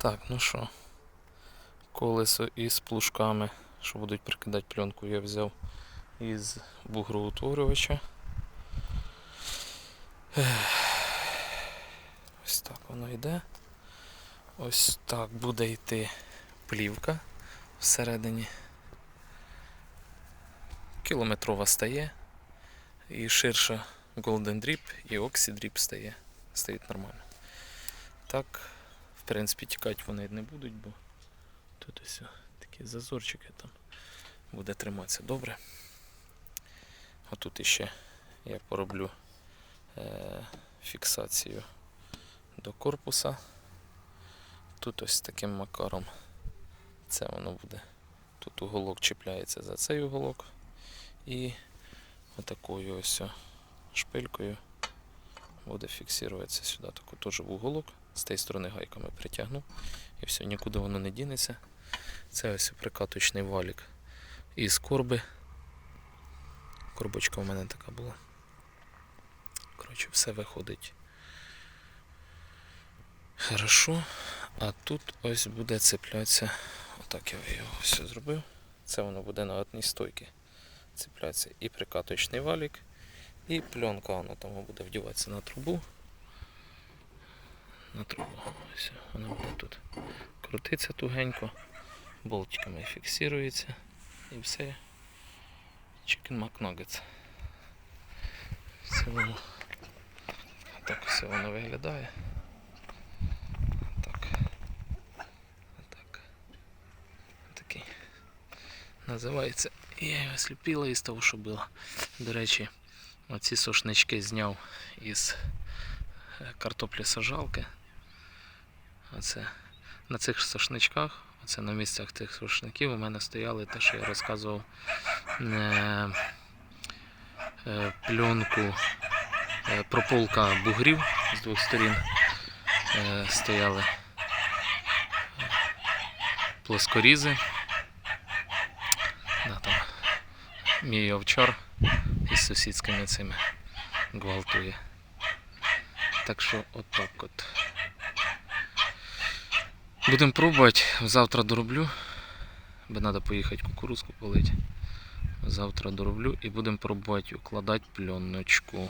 Так, ну що, колесо із плужками, що будуть прикидати пленку, я взяв із бугроутворювача. Ось так воно йде. Ось так буде йти плівка всередині. Кілометрова стає. І ширша Golden Drip і Oxy Drip стає. Стоїть нормально. Так, в принципі, тікати вони не будуть, бо тут ось такі зазорчики там буде триматися добре. Отут іще я пороблю е, фіксацію до корпуса. Тут ось таким макаром це воно буде. Тут уголок чіпляється за цей уголок і отакою ось шпилькою буде фіксуватися сюди. Таку теж в уголок. З тієї сторони гайками притягну. І все, нікуди воно не дінеться. Це ось прикаточний валік із корби. Корбочка у мене така була. Коротше, все виходить. Хорошо. А тут ось буде цеплятися. Отак я його все зробив. Це воно буде на одній стойці. Цепляться і прикаточний валік, і пленка воно там буде вдіватися на трубу. На трубу. Ось вона буде тут крутиться тугенько, болтиками фіксується і все. Chicken McNuggets. Цілому так все воно виглядає. Так. Так. Такий. Називається. Я його сліпила із того, що було. До речі, оці сошнички зняв із е, картоплі сажалки. Оце на цих сошничках, оце на місцях тих сошників у мене стояли те, що я розказував е, е, пленку е, прополка бугрів з двох сторін е, стояли плоскорізи. Да, там мій овчар із сусідськими цими гвалтує. Так що отак от. Будемо пробувати. Завтра дороблю. Бо треба поїхати кукурузку полити. Завтра дороблю і будемо пробувати укладати пленочку.